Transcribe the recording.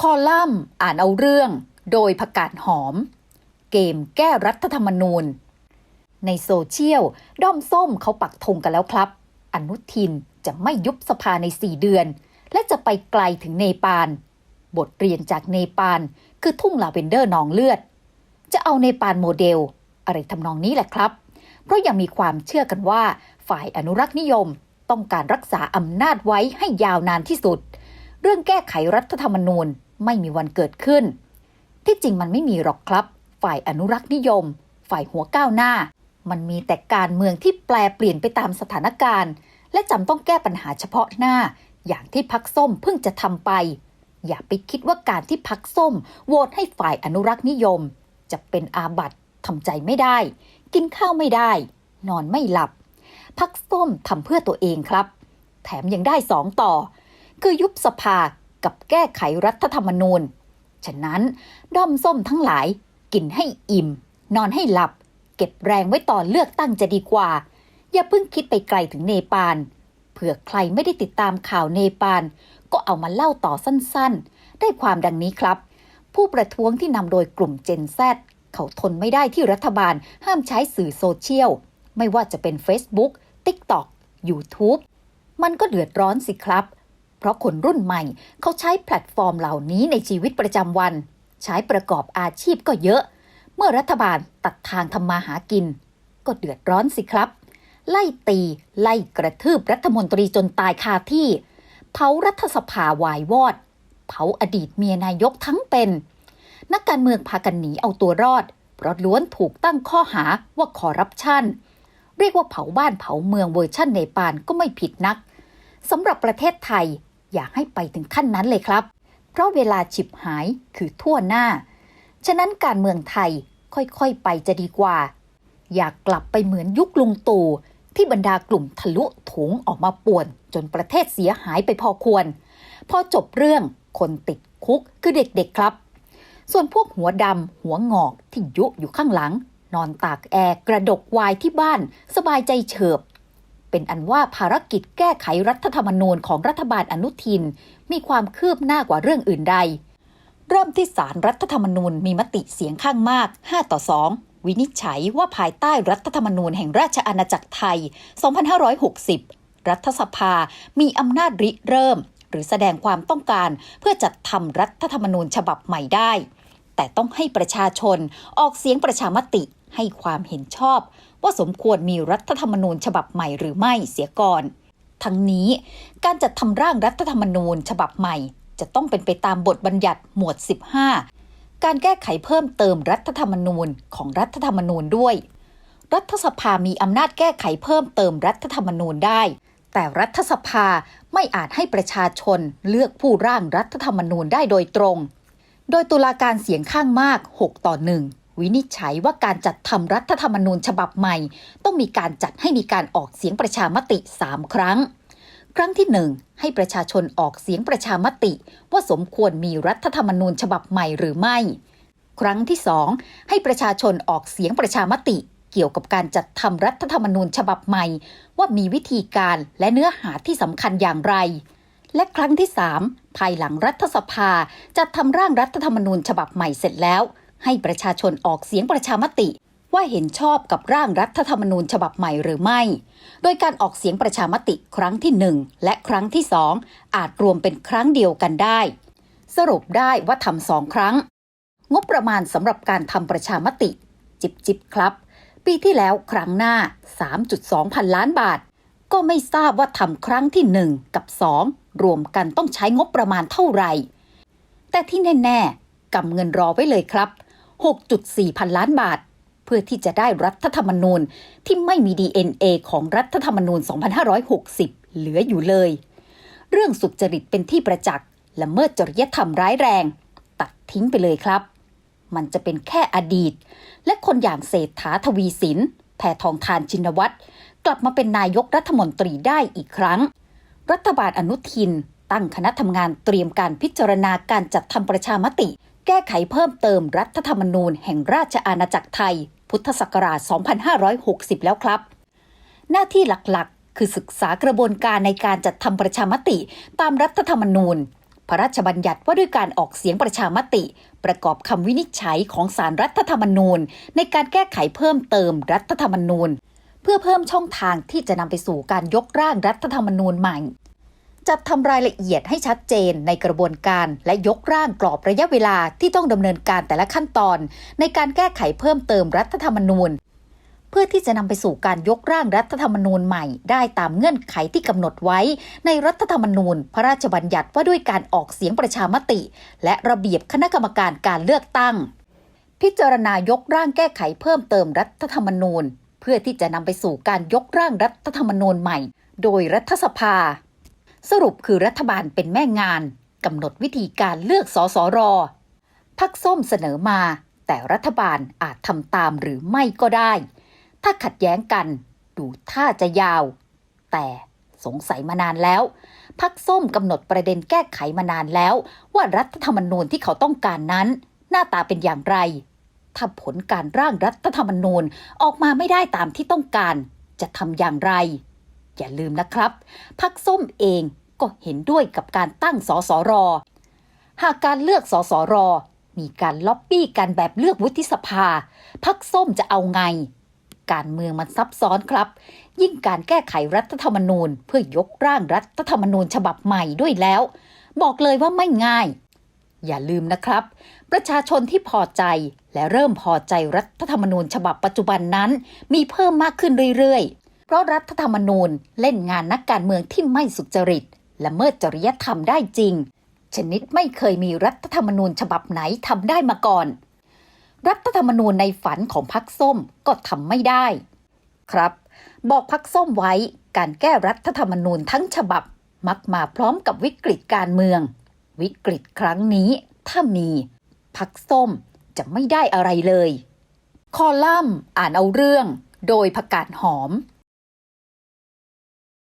คอลัมน์อ่านเอาเรื่อง โดยประกาศหอม เกมแก้รัฐธรรมนูญ ในโซเชียล ด้อมส้มเขาปักธงกันแล้วครับ อนุทินจะไม่ยุบสภาใน4เดือน และจะไปไกลถึงเนปาล บทเรียนจากเนปาล คือทุ่งลาเวนเดอร์นองเลือด จะเอาเนปาลโมเดล อะไรทำนองนี้แหละครับ เพราะยังมีความเชื่อกันว่า ฝ่ายอนุรักษ์นิยมต้องการรักษาอำนาจไว้ให้ยาวนานที่สุด เรื่องแก้ไขรัฐธรรมนูญ ไม่มีวันเกิดขึ้น ที่จริงมันไม่มีหรอกครับ ฝ่ายอนุรักษ์นิยม ฝ่ายหัวก้าวหน้า มันมีแต่การเมืองที่แปลเปลี่ยนไปตามสถานการณ์ และจำต้องแก้ปัญหาเฉพาะหน้า อย่างที่พักส้มเพิ่งจะทำไป อย่าไปคิดว่าการที่พักส้มโหวตให้ฝ่ายอนุรักษ์นิยม จะเป็นอาบัติทำใจไม่ได้ กินข้าวไม่ได้ นอนไม่หลับ พักส้มทำเพื่อตัวเองครับ แถมยังได้สองต่อ คือยุบสภา กับแก้ไขรัฐธรรมนูญ ฉะนั้นด้อมส้มทั้งหลายกินให้อิ่ม นอนให้หลับ เก็บแรงไว้ตอนเลือกตั้งจะดีกว่า อย่าเพิ่งคิดไปไกลถึงเนปาลเผื่อใครไม่ได้ติดตามข่าวเนปาลก็เอามาเล่าต่อสั้นๆ ได้ความดังนี้ครับ ผู้ประท้วงที่นำโดยกลุ่มเจนแซเขาทนไม่ได้ที่รัฐบาลห้ามใช้สื่อโซเชียล ไม่ว่าจะเป็น Facebook TikTok YouTube มันก็เดือดร้อนสิครับ เพราะคนรุ่นใหม่เขาใช้แพลตฟอร์มเหล่านี้ในชีวิตประจำวัน ใช้ประกอบอาชีพก็เยอะ เมื่อรัฐบาลตัดทางทำมาหากิน ก็เดือดร้อนสิครับ ไล่ตี ไล่กระทืบรัฐมนตรีจนตายคาที่ เผารัฐสภาวายวอด เผาอดีตเมียนายกทั้งเป็น นักการเมืองพากันหนีเอาตัวรอด เพราะล้วนถูกตั้งข้อหาว่าคอร์รัปชันเรียกว่าเผาบ้านเผาเมืองเวอร์ชั่นเนปาลก็ไม่ผิดนักสำหรับประเทศไทย อยากให้ไปถึงขั้นนั้นเลยครับ เพราะเวลาฉิบหายคือทั่วหน้า ฉะนั้นการเมืองไทยค่อยๆไปจะดีกว่า อยากกลับไปเหมือนยุคลุงตู่ที่บรรดากลุ่มทะลุถุงออกมาป่วน จนประเทศเสียหายไปพอควร พอจบเรื่องคนติดคุกคือเด็กๆครับ ส่วนพวกหัวดำหัวงอกที่ยุอยู่ข้างหลัง นอนตากแอร์กระดกวายที่บ้าน สบายใจเฉิบ เป็นอันว่าภารกิจแก้ไขรัฐธรรมนูญของรัฐบาลอนุทิน มีความคืบหน้ากว่าเรื่องอื่นใด เริ่มที่สารรัฐธรรมนูญมีมติเสียงข้างมาก 5 ต่อ 2 วินิจฉัยว่าภายใต้รัฐธรรมนูญแห่งราชอาณาจักรไทย 2560 รัฐสภา มีอำนาจริเริ่ม หรือแสดงความต้องการเพื่อจัดทำรัฐธรรมนูญฉบับใหม่ได้ แต่ต้องให้ประชาชนออกเสียงประชามติให้ความเห็นชอบ ว่าสมควรมีรัฐธรรมนูญฉบับใหม่หรือไม่เสียก่อน ทั้งนี้การจัดทำร่างรัฐธรรมนูญฉบับใหม่ จะต้องเป็นไปตามบทบัญญัติหมวด 15 การแก้ไขเพิ่มเติมรัฐธรรมนูญของรัฐธรรมนูญด้วย รัฐสภามีอำนาจแก้ไขเพิ่มเติมรัฐธรรมนูญได้ แต่รัฐสภาไม่อาจให้ประชาชนเลือกผู้ร่างรัฐธรรมนูญได้โดยตรง โดยตุลาการเสียงข้างมาก 6 ต่อ 1 วินิจฉัยว่าการจัดทำรัฐธรรมนูญฉบับใหม่ ต้องมีการจัดให้มีการออกเสียงประชามติ 3 ครั้ง ครั้งที่ 1 ให้ประชาชนออกเสียงประชามติ ว่าสมควรมีรัฐธรรมนูญฉบับใหม่หรือไม่ ครั้งที่ 2 ให้ประชาชนออกเสียงประชามติ เกี่ยวกับการจัดทำรัฐธรรมนูญฉบับใหม่ ว่ามีวิธีการและเนื้อหาที่สำคัญอย่างไร และครั้งที่ 3 ภายหลังรัฐสภาจัดทำร่างรัฐธรรมนูญฉบับใหม่เสร็จแล้ว ให้ประชาชนออกเสียงประชามติ ว่าเห็นชอบกับร่างรัฐธรรมนูญฉบับใหม่หรือไม่ โดยการออกเสียงประชามติครั้งที่ 1 และครั้งที่ 2 อาจรวมเป็นครั้งเดียวกันได้ สรุปได้ว่าทำสองครั้ง งบประมาณสำหรับการทำประชามติ จิบจิบครับ ปีที่แล้วครั้งหน้า 3.2 พันล้านบาท ก็ไม่ทราบว่าทำครั้งที่ 1 กับ 2 รวมกันต้องใช้งบประมาณเท่าไหร่แต่ที่แน่ๆกำเงินรอไว้เลยครับ 6.4 พันล้านบาท เพื่อที่จะได้รัฐธรรมนูญที่ไม่มี DNA ของรัฐธรรมนูญ 2560 เหลืออยู่เลย เรื่องสุจริตเป็นที่ประจักษ์ละเมิดจริยธรรมร้ายแรง ตัดทิ้งไปเลยครับ มันจะเป็นแค่อดีต และคนอย่างเศรษฐาทวีสินแพทองทานชินวัตรกลับมาเป็นนายกรัฐมนตรีได้อีกครั้ง รัฐบาลอนุทิน ตั้งคณะทำงานเตรียมการพิจารณาการจัดทำประชามติ แก้ไขเพิ่มเติมรัฐธรรมนูญแห่งราชอาณาจักรไทย พุทธศักราช 2560 แล้วครับ หน้าที่หลักๆ คือศึกษากระบวนการในการจัดทำประชามติ ตามรัฐธรรมนูญ พระราชบัญญัติว่าด้วยการออกเสียงประชามติ ประกอบคำวินิจฉัยของสารรัฐธรรมนูญ ในการแก้ไขเพิ่มเติมรัฐธรรมนูญ เพื่อเพิ่มช่องทางที่จะนำไปสู่การยกร่างรัฐธรรมนูญใหม่ จัดทำรายละเอียดให้ชัดเจนในกระบวนการและยกร่างกรอบระยะเวลาที่ต้องดำเนินการแต่ละขั้นตอน ในการแก้ไขเพิ่มเติมรัฐธรรมนูญ เพื่อที่จะนำไปสู่การยกร่างรัฐธรรมนูญใหม่ ได้ตามเงื่อนไขที่กำหนดไว้ ในรัฐธรรมนูญ พระราชบัญญัติว่าด้วยการออกเสียงประชามติ และระเบียบคณะกรรมการการเลือกตั้ง พิจารณายกร่างแก้ไขเพิ่มเติมรัฐธรรมนูญ เพื่อที่จะนำไปสู่การยกร่างรัฐธรรมนูญใหม่ โดยรัฐสภา สรุปคือรัฐบาลเป็นแม่งานกำหนดวิธีการเลือกสสรพักส้มเสนอมา แต่รัฐบาลอาจทำตามหรือไม่ก็ได้ ถ้าขัดแย้งกัน ดูท่าจะยาว แต่สงสัยมานานแล้ว พักส้มกำหนดประเด็นแก้ไขมานานแล้ว ว่ารัฐธรรมนูญที่เขาต้องการนั้น หน้าตาเป็นอย่างไร ถ้าผลการร่างรัฐธรรมนูญออกมาไม่ได้ตามที่ต้องการ จะทำอย่างไร อย่าลืมนะครับ พักส้มเองก็เห็นด้วยกับการตั้งสสร หากการเลือกสสร มีการล็อบบี้กันแบบเลือกวุฒิสภา พักส้มจะเอาไง การเมืองมันซับซ้อนครับ ยิ่งการแก้ไขรัฐธรรมนูญ เพื่อยกร่างรัฐธรรมนูญฉบับใหม่ด้วยแล้ว บอกเลยว่าไม่ง่าย อย่าลืมนะครับ ประชาชนที่พอใจและเริ่มพอใจรัฐธรรมนูญฉบับปัจจุบันนั้น มีเพิ่มมากขึ้นเรื่อยๆ เพราะรัฐธรรมนูญเล่นงานนักการเมืองที่ไม่สุจริต และเมิดจริยธรรมได้จริง ชนิดไม่เคยมีรัฐธรรมนูญฉบับไหนทำได้มาก่อน รัฐธรรมนูญในฝันของพักส้มก็ทำไม่ได้ ครับ บอกพักส้มไว้การแก้รัฐธรรมนูญทั้งฉบับมักมาพร้อมกับวิกฤตการเมือง วิกฤตครั้งนี้ ถ้ามีพักส้มจะไม่ได้อะไรเลย คอลัมน์อ่านเอาเรื่อง โดยประกาศหอม